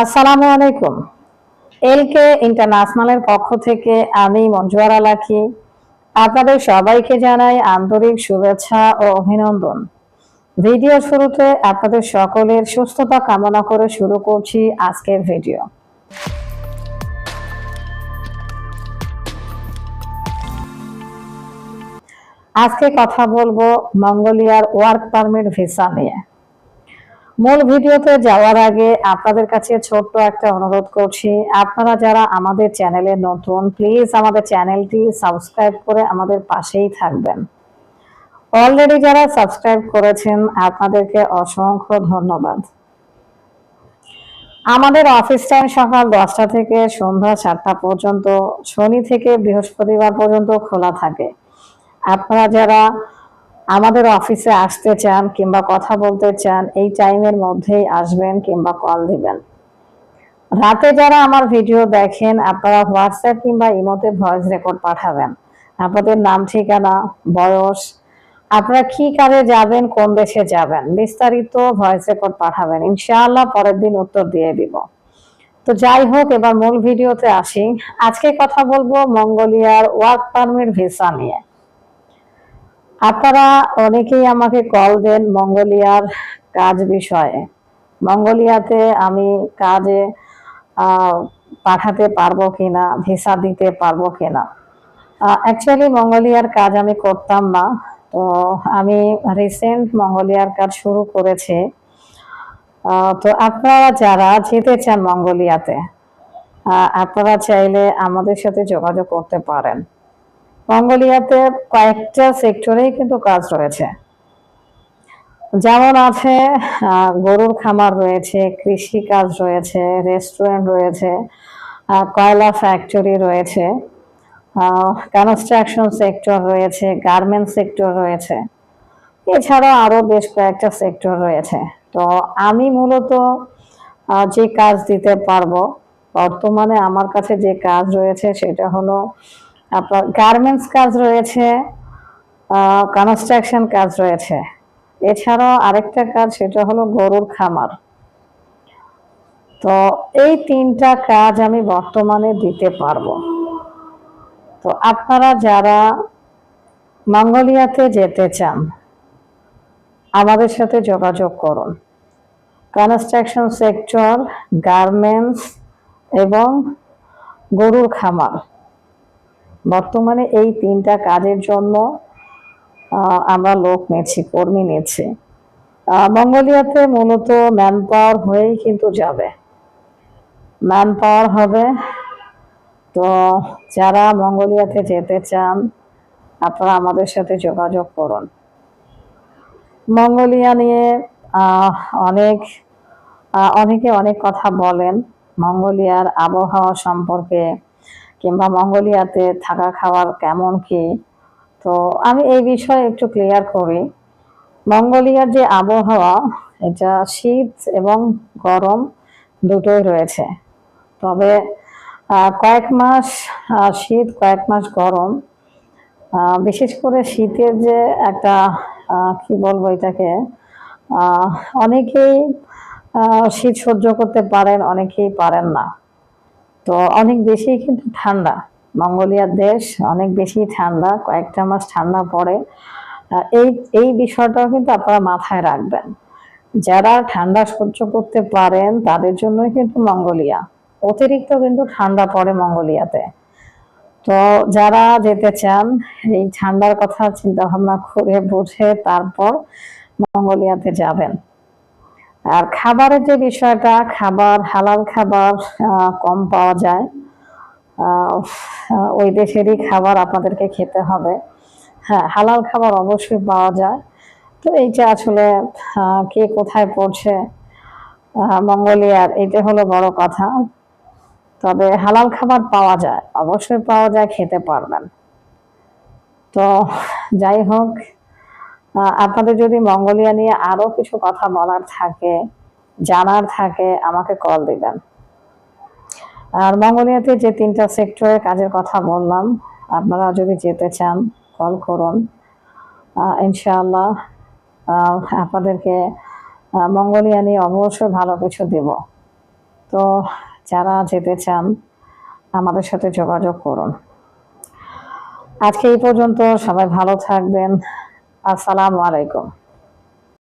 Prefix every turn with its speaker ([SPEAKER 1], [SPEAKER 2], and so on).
[SPEAKER 1] আসসালামু আলাইকুম। এলকে ইন্টারন্যাশনালের পক্ষ থেকে আমি মঞ্জুয়ারা লাখি আপনাদের সবাইকে জানাই আন্তরিক শুভেচ্ছা ও অভিনন্দন। ভিডিও শুরুতে আপনাদের সকলের সুস্থতা কামনা করে শুরু করছি আজকের ভিডিও। আজকে কথা বলব মঙ্গোলিয়ার ওয়ার্ক পারমিট ভিসা নিয়ে। মূল ভিডিওতে যাওয়ার আগে আপনাদের কাছে ছোট্ট একটা অনুরোধ করছি। আপনারা যারা আমাদের চ্যানেলে নতুন প্লিজ আমাদের চ্যানেলটি সাবস্ক্রাইব করে আমাদের পাশেই থাকবেন। অলরেডি যারা সাবস্ক্রাইব করেছেন, আপনাদেরকে অসংখ্য ধন্যবাদ। আমাদের অফিস টাইম সকাল দশটা থেকে সন্ধ্যা সাতটা পর্যন্ত, শনি থেকে বৃহস্পতিবার পর্যন্ত খোলা থাকে। আপনারা যারা আমাদের অফিসে আসতে চান কিংবা কথা বলতে চান, এই টাইমের মধ্যেই আসবেন কিংবা কল দিবেন। রাতে যারা আমার ভিডিও দেখেন, আপনারা হোয়াটসঅ্যাপ কিংবা ইমোতে ভয়েস রেকর্ড পাঠাবেন। আপনাদের নাম, ঠিকানা, বয়স, আপনারা কি কাজে যাবেন, কোন দেশে যাবেন, বিস্তারিত ভয়েস রেকর্ড পাঠাবেন। ইনশাআল্লাহ পরের দিন উত্তর দিয়ে দিব। তো যাই হোক, এবার মূল ভিডিওতে আসি। আজকে কথা বলব মঙ্গোলিয়ার ওয়ার্ক পারমিট ভিসা নিয়ে। আপনারা অনেকেই আমাকে কল দেন মঙ্গোলিয়ার কাজ বিষয়ে। মঙ্গোলিয়াতে আমি কাজে পাঠাতে পারব কিনা, ভিসা দিতে পারব কিনা। অ্যাকচুয়ালি মঙ্গোলিয়ার কাজ আমি করতাম না। তো আমি রিসেন্ট মঙ্গোলিয়ার কাজ শুরু করেছি। তো আপনারা যারা যেতে চান মঙ্গোলিয়াতে আপনারা চাইলে আমাদের সাথে যোগাযোগ করতে পারেন। মঙ্গোলিয়াতে কয়েকটা সেক্টরেই কিন্তু কাজ রয়েছে। যেমন আছে গরুর খামার রয়েছে কৃষি কাজ রয়েছে, রেস্টুরেন্ট রয়েছে কয়লা ফ্যাক্টরি রয়েছে কনস্ট্রাকশন সেক্টর রয়েছে গার্মেন্ট সেক্টর রয়েছে। এছাড়াও আরও বেশ কয়েকটা সেক্টর রয়েছে। তো আমি মূলত যে কাজ দিতে পারব, বর্তমানে আমার কাছে যে কাজ রয়েছে সেটা হলো আপনার গার্মেন্টস কাজ রয়েছে কনস্ট্রাকশন কাজ রয়েছে। এছাড়াও আরেকটা কাজ, সেটা হলো গরুর খামার। তো এই তিনটা কাজ আমি বর্তমানে দিতে পারব। তো আপনারা যারা মঙ্গোলিয়াতে যেতে চান, আমাদের সাথে যোগাযোগ করুন। কনস্ট্রাকশন সেক্টর গার্মেন্টস এবং গরুর খামার। বর্তমানে এই তিনটা কাজের জন্য আমরা লোক নিচ্ছি কর্মী নিচ্ছি মঙ্গোলিয়াতে মূলত ম্যান পাওয়ার হয়েই কিন্তু যাবে। ম্যান পাওয়ার হবে। তো যারা মঙ্গোলিয়াতে যেতে চান, আপনারা আমাদের সাথে যোগাযোগ করুন। মঙ্গোলিয়া নিয়ে অনেক অনেকে অনেক কথা বলেন। মঙ্গোলিয়ার আবহাওয়া সম্পর্কে কিংবা মঙ্গোলিয়াতে থাকা খাওয়ার কেমন কি? তো আমি এই বিষয়ে একটু ক্লিয়ার করি। মঙ্গোলিয়ার যে আবহাওয়া, এটা শীত এবং গরম দুটোই রয়েছে। তবে কয়েক মাস শীত, কয়েক মাস গরম বিশেষ করে শীতের যে একটা কি বলব এটাকে অনেকেই শীত সহ্য করতে পারেন, অনেকেই পারেন না। তো অনেক বেশি কিন্তু ঠান্ডা। মঙ্গোলিয়ার দেশ অনেক বেশি ঠান্ডা, কয়েকটা মাস ঠান্ডা পড়ে। এই এই বিষয়টাও কিন্তু আপনারা মাথায় রাখবেন। যারা ঠান্ডা সহ্য করতে পারেন, তাদের জন্যই কিন্তু মঙ্গোলিয়া। অতিরিক্ত কিন্তু ঠান্ডা পড়ে মঙ্গোলিয়াতে। তো যারা যেতে চান, এই ঠান্ডার কথা চিন্তা ভাবনা করে বুঝে তারপর মঙ্গোলিয়াতে যাবেন। আর খাবারের যে বিষয়টা, খাবার, হালাল খাবার কম পাওয়া যায়। ওই দেশেরই খাবার আপনাদেরকে খেতে হবে। হ্যাঁ হালাল খাবার অবশ্যই পাওয়া যায়। তো এইটা আসলে কে কোথায় পড়ছে মঙ্গোলিয়ার এটা হলো বড় কথা। তবে হালাল খাবার পাওয়া যায়, অবশ্যই পাওয়া যায়, খেতে পারবেন। তো যাই হোক আপনাদের যদি মঙ্গোলিয়া নিয়ে আরও কিছু কথা বলার থাকে, জানার থাকে, আমাকে কল দিবেন। আর মঙ্গোলিয়াতে যে তিনটা সেক্টরের কাজের কথা বললাম, আপনারা যদি যেতে চান কল করুন। ইনশাআল্লাহ আপনাদেরকে মঙ্গোলিয়া নিয়ে অবশ্যই ভালো কিছু দেব। তো যারা যেতে চান, আমাদের সাথে যোগাযোগ করুন। আজকে এই পর্যন্ত সবাই ভালো থাকবেন। আসসালামু আলাইকুম।